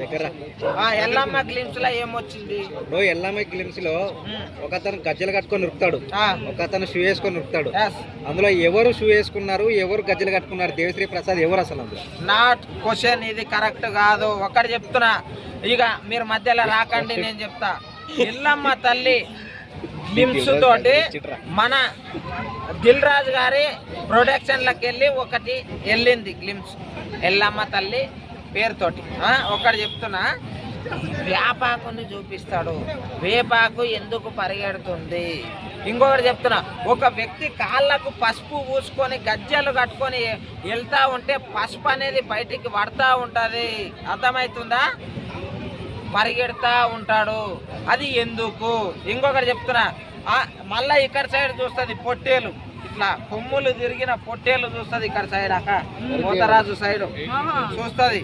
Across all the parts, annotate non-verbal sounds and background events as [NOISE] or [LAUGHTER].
దగ్గర ఆ ఎల్లమ్మ గ్లిమ్స్లో ఏమొచ్చింది? ఇప్పుడు. ఒక అతను గజ్జలు కట్టుకొని నృపుతాడు ఒక అతను షూ వేసుకొని నృపుతాడు. అందులో ఎవరు షూ వేసుకున్నారు ఎవరు గజ్జలు కట్టుకున్నారు దేవశ్రీ ప్రసాద్ ఎవరు అసలు అందులో? నాట్ క్వశ్చన్ ఇది కరెక్ట్ కాదు. ఒకటి చెప్తున్నా. ఇక మీరు మధ్యలో రాకండి నేను చెప్తా. ఎల్లమ్మ తల్లి [LAUGHS] గ్లిమ్స్ తోటి మన దిల్ రాజు గారి ప్రొడక్షన్లకు వెళ్ళి ఒకటి వెళ్ళింది గ్లిమ్స్ ఎల్లమ్మ తల్లి పేరుతోటి. ఒకటి చెప్తున్నా వేపాకుని చూపిస్తాడు. వేపాకు ఎందుకు పరిగెడుతుంది? ఇంకొకటి చెప్తున్నా ఒక వ్యక్తి కాళ్ళకు పసుపు పూసుకొని గజ్జలు కట్టుకొని వెళ్తా ఉంటే పసుపు అనేది బయటికి పడతా ఉంటుంది. అర్థమవుతుందా పరిగెడతా ఉంటాడు. అది ఎందుకు? ఇంకొకటి చెప్తున్నా మళ్ళీ ఇక్కడ సైడ్ చూస్తుంది పొట్టేలు. ఇట్లా కొమ్ములు తిరిగిన పొట్టేలు చూస్తుంది ఇక్కడ సైడ్ అక్క. మోతరాజు సైడ్ చూస్తుంది.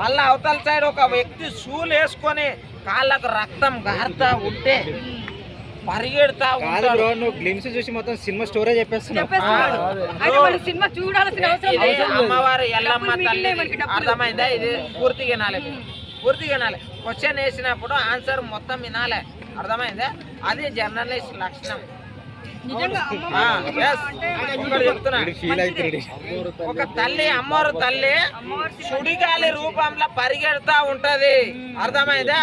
మళ్ళా అవతల సైడ్ ఒక వ్యక్తి షూలు వేసుకొని కాళ్ళకు రక్తం గారుతా ఉంటే పరిగెడతా ఉంటాడు. నువ్వు గ్లిమ్స్ చూసి మొత్తం సినిమా స్టోరీ చెప్పేస్తున్నావు. సినిమా చూడాల్సిన అవసరం ఇది లేదు. అమ్మవారు ఎల్లమ్మ తల్లి. అర్థమైందా? ఇది పూర్తిగా వినాలి. పూర్తిగా వినాలి. క్వశ్చన్ వేసినప్పుడు ఆన్సర్ మొత్తం వినాలి. అర్థమైందా? అది జర్నలిస్ట్ లక్షణం. ఒక తల్లి అమ్మవారు తల్లి సుడిగాలి రూపంలో పరిగెడతా ఉంటది. అర్థమైందా?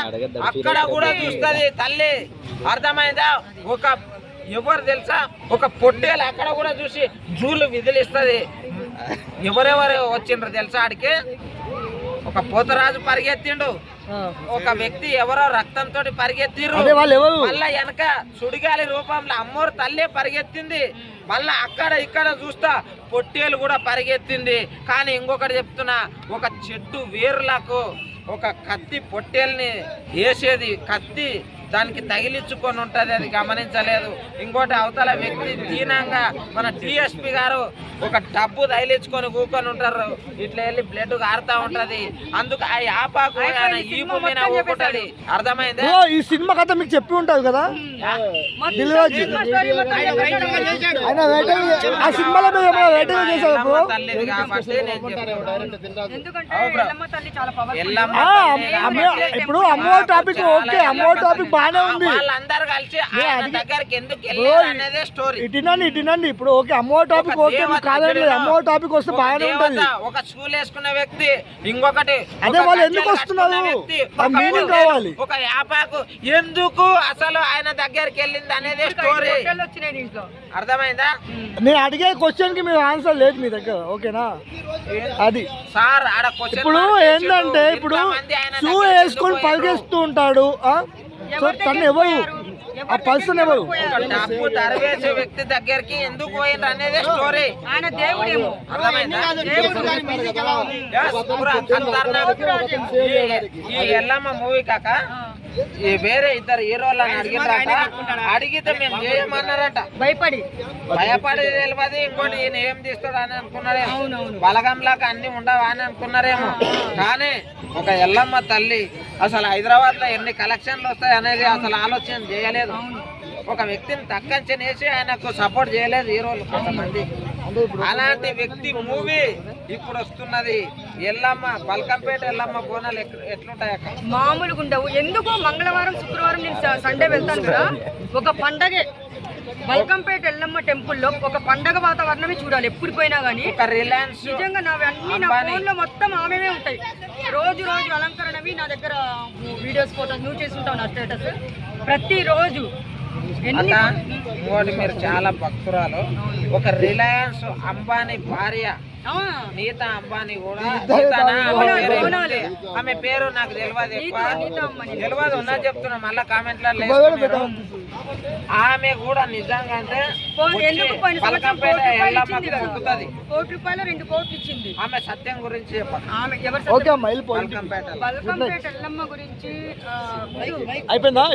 అక్కడ కూడా చూస్తది తల్లి. అర్థమైందా? ఒక ఎవరు తెలుసా? ఒక పొట్టేలు అక్కడ కూడా చూసి జూలు విదిలిస్తుంది. ఎవరెవరు వచ్చిండ్రు తెలుసా ఆడికి? ఒక పోతరాజు పరిగెత్తిండు. ఒక వ్యక్తి ఎవరో రక్తంతో పరిగెత్తిర్రు. మళ్ళా వెనక సుడిగాలి రూపంలో అమ్మోరు తల్లే పరిగెత్తింది. మళ్ళా అక్కడ ఇక్కడ చూస్తా పొట్టేలు కూడా పరిగెత్తింది. కానీ ఇంకొకటి చెప్తున్నా ఒక చెట్టు వేరులకు ఒక కత్తి పొట్టేల్ని వేసేది కత్తి దానికి తగిలించుకొని ఉంటది అది గమనించలేదు. ఇంకోటి అవతల వ్యక్తి దీనంగా మన డిఎస్పి గారు ఒక డబ్బు తగిలించుకొని కూకొని ఉంటారు. ఇట్లా వెళ్ళి బ్లడ్ కారుతా ఉంటది. అందుకు ఆ యాపాకు ఆయన మీద ఊకుంటది. అర్థమైందా? ఈ సినిమా కథ మీకు చెప్పి ఉంటుంది కదా? ఆ? సినిమాలో తల్లిది కాబట్టి నేను అమ్మ- ఇప్పుడు అమ్మవారి టాపిక్ ఓకే అమ్మవారి టాపిక్ బాగానే ఉంది. వాళ్ళందరూ కలిసి ఆయన దగ్గరికి ఎందుకు వెళ్ళారు అనేది స్టోరీ ఇటునండి ఇటునండి. ఇప్పుడు ఓకే అమ్మవారి టాపిక్ ఓకే కాదండి అమ్మవారి టాపిక్ వస్తే ఒక బాగానే ఉంటుంది. ఒక షూలు వేసుకున్న వ్యక్తి ఇంకొకటి అదే వాళ్ళు ఎందుకు వస్తున్నారు? పొట్టేలు, కావాలి. ఒక యాపాకు ఎందుకు అసలు ఆయన దగ్గరికి వెళ్ళింది అనేది స్టోరీ అర్థమైందా? నేను అడిగే క్వశ్చన్కి మీరు ఆన్సర్ లేదు మీ దగ్గర. ఓకేనా? అది. సార్ ఇప్పుడు. ఏంటంటే ఇప్పుడు షూ వేసుకొని? పరిగెస్తూ ఉంటాడు తను ఎవరు ఆ పర్సన్ ఎవరు డబ్బు తరవేసే వ్యక్తి దగ్గరికి ఎందుకు పోయిండ్రు అనేది స్టోరీ ఆయన దేవుడేమో. అర్థమైందా. ఈ- ఈ ఎల్లమ్మ మూవీ కాక ఈ వేరే ఇద్దరు హీరోలను అడిగినారట అడిగితే మేము చేయమన్నారట. భయపడి. భయపడి తెలియదు ఇంకోటి ఈయన ఏం తీస్తాడు అని అనుకున్నారేమో బలగంలాగా అన్ని ఉండవా అని అనుకున్నారేమో. కానీ ఒక ఎల్లమ్మ తల్లి అసలు హైదరాబాద్లో ఎన్ని కలెక్షన్లు వస్తాయి అనేది అసలు ఆలోచన చేయలేదు. ఒక వ్యక్తిని తక్కంచనేసి ఆయనకు సపోర్ట్ చేయలేదు హీరోలు కొంతమంది. అలాంటి వ్యక్తి మూవీ ఇప్పుడు వస్తున్నది ఎల్లమ్మ బల్కంపేట ఎల్లమ్మ బోనాలు ఎట్ల- ఎట్లుంటాయి అక్క? మామూలుగా ఉండవు. ఎందుకు మంగళవారం శుక్రవారం నేను సండే వెళ్తాను కదా. ఒక పండగే బల్కంపేట ఎల్లమ్మ టెంపుల్లో ఒక పండగ వాతావరణమే చూడాలి. ఎప్పుడు పోయినా కానీ రిలయన్స్ నిజంగా నావి అన్ని నా. ఫోన్లో మొత్తం ఆమెవే ఉంటాయి. రోజు రోజు అలంకరణవి నా దగ్గర వీడియోస్ ఫోటోస్ నువ్వు చేసుకుంటావు నా స్టేటస్. ప్రతిరోజు అక్క ఇంకోటి మీరు చాలా భక్తురాలు. ఒక రిలయన్స్ అంబానీ భార్య నీతా అంబానీ కూడా? ఆమె పేరు? నాకు తెలియదు ఎక్కువ. తెలియదు ఉన్నా చెప్తున్నా మళ్ళా కామెంట్లలో ఆమె కూడా నిజంగా అంటే పలకంపేట ఎల్లమ్మకి కోటి రూపాయలు రెండు కోట్లు ఇచ్చింది. ఆమె సత్యం గురించి చెప్పండి పలకంపేట బల్కంపేట ఎల్లమ్మ. గురించి అయిపోయిందా?